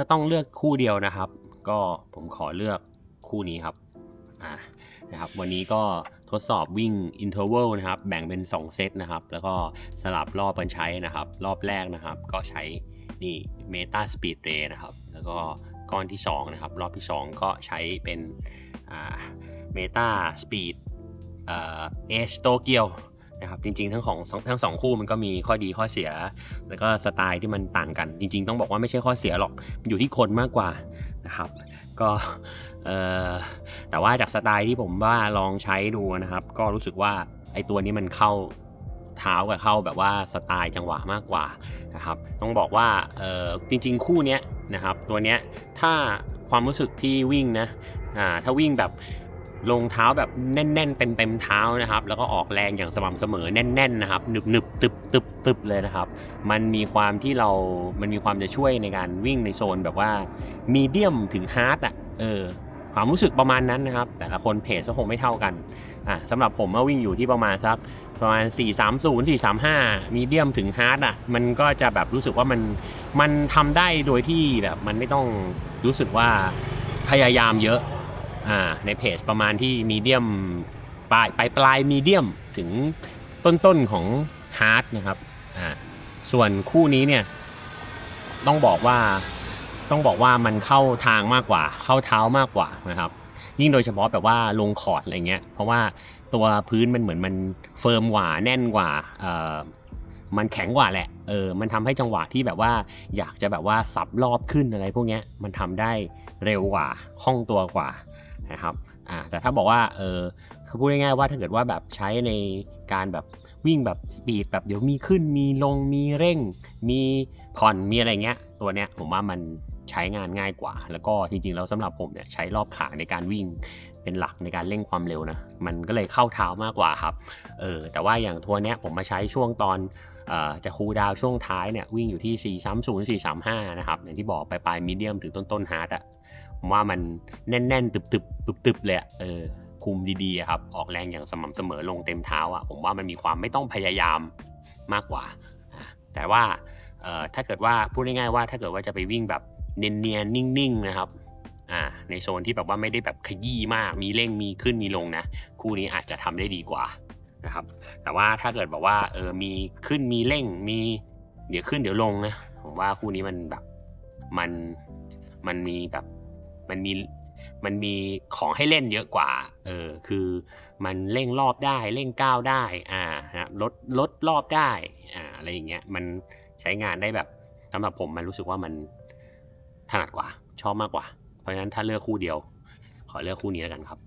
ถ้าต้องเลือกคู่เดียวนะครับ ก็ผมขอเลือกคู่นี้ครับอ่านะครับวันนี้ก็ทดสอบวิ่ง interval นะครับ แบ่งเป็น 2 เซตนะครับ แล้วก็สลับรอบกันใช้นะครับ รอบแรกนะครับ ก็ใช้นี่ Meta Speed Ray นะครับ แล้วก็ก้อนที่2นะครับ รอบที่ 2 ก็ใช้เป็นอ่า Meta Speed เอ่อ Edge Tokyo นะครับจริงๆทั้งของทั้งสองคู่มันก็มีข้อดีข้อเสีย แล้วก็สไตล์ที่มันต่างกัน จริง ๆ ต้องบอกว่าไม่ใช่ข้อเสียหรอกอยู่ที่คนมากกว่านะครับก็เออแต่ว่าจากสไตล์ที่ผมว่าลองใช้ดูนะครับ ก็รู้สึกว่าไอตัวนี้มันเข้าเท้ากับเข้าแบบว่าสไตล์จังหวะมากกว่านะครับต้องบอกว่าเออจริง ๆ คู่เนี้ยนะครับตัวเนี้ยถ้าความรู้สึกที่วิ่งนะอ่าถ้าวิ่งแบบ ลงเท้าแบบแน่น ๆ เต็มๆเท้านะครับ แล้วก็ออกแรงอย่างสม่ำเสมอแน่น ๆ นะครับหนึบหนึบตึบตึบตึบเลยนะครับ มันมีความที่เรา มันมีความจะช่วยในการวิ่งในโซนแบบว่ามีเดียมถึงฮาร์ดอะเออความรู้สึกประมาณนั้นนะครับ แต่ละคนเพจก็คงไม่เท่ากันอะสำหรับผมว่าวิ่งอยู่ที่ประมาณสักประมาณ 4 3 0 4 3 5 มีเดียมถึงฮาร์ดอะมันก็จะแบบรู้สึกว่ามันมันทำได้โดยที่แบบมันไม่ต้องรู้สึกว่าพยายามเยอะ อ่าในเพจประมาณที่มีเดียมปลายปลายปลายมีเดียมถึงต้นต้นของฮาร์ดนะครับอ่าส่วนคู่นี้เนี่ยต้องบอกว่าต้องบอกว่ามันเข้าทางมากกว่า เข้าเท้ามากกว่านะครับ ยิ่งโดยเฉพาะแบบว่าลงคอร์ดอะไรเงี้ย เพราะว่าตัวพื้นมันเหมือนมันเฟิร์มกว่าแน่นกว่าเอ่อมันแข็งกว่าแหละ เออ มันทำให้จังหวะที่แบบว่า อยากจะแบบว่าสับรอบขึ้นอะไรพวกเนี้ย มันทำได้เร็วกว่า คล่องตัวกว่า นะครับอ่าแต่ถ้าบอกว่าเออคือพูดง่ายๆว่าถ้าเกิดว่าแบบใช้ในการแบบวิ่งแบบสปีดแบบเดี๋ยวมีขึ้นมีลงมีเร่ง มีผ่อนมีอะไรเงี้ยตัวเนี้ยผมว่ามัน ใช้งานง่ายกว่า แล้วก็จริงๆแล้วสำหรับผมเนี่ยใช้รอบขาในการวิ่งเป็นหลักในการเร่งความเร็วนะมันก็เลยเข้าเท้ามากกว่าครับเออแต่ว่าอย่างทัวร์เนี้ยผมมาใช้ช่วงตอนจะคูดาวช่วงท้ายเนี่ยวิ่งอยู่ที่ 4 3 0 4 3 5 นะครับ อย่างที่บอกไปปลายมีเดียมถึงต้นต้นฮาร์ดอะผมว่ามันแน่นๆ ตึบๆตึบๆเลยเออคุมดีๆครับ ออกแรงอย่างสม่ำเสมอลงเต็มเท้าอะผมว่ามันมีความไม่ต้องพยายามมากกว่า แต่ว่าออถ้าเกิดว่าพูดง่ายๆว่าถ้าเกิดว่าจะไปวิ่งแบบ เนียนๆนิ่งๆนะครับอ่าในโซนที่แบบว่าไม่ได้แบบขยี้มากมีเร่งมีขึ้นมีลงนะ คู่นี้อาจจะทำได้ดีกว่านะครับ แต่ว่าถ้าเกิดแบบว่าเออมีขึ้นมีเร่งมีเดี๋ยวขึ้นเดี๋ยวลงนะผมว่าคู่นี้มันแบบมันมันมีแบบมันมีมันมีของให้เล่นเยอะกว่า เออ คือมันเร่งรอบได้ เร่งก้าวได้ อ่านะลดลดรอบได้ อ่า อะไรอย่างเงี้ย มันใช้งานได้แบบสำหรับผมมันรู้สึกว่ามัน ถนัดกว่า ชอบมากกว่า เพราะฉะนั้นถ้าเลือกคู่เดียว ขอเลือกคู่นี้แล้วกันครับ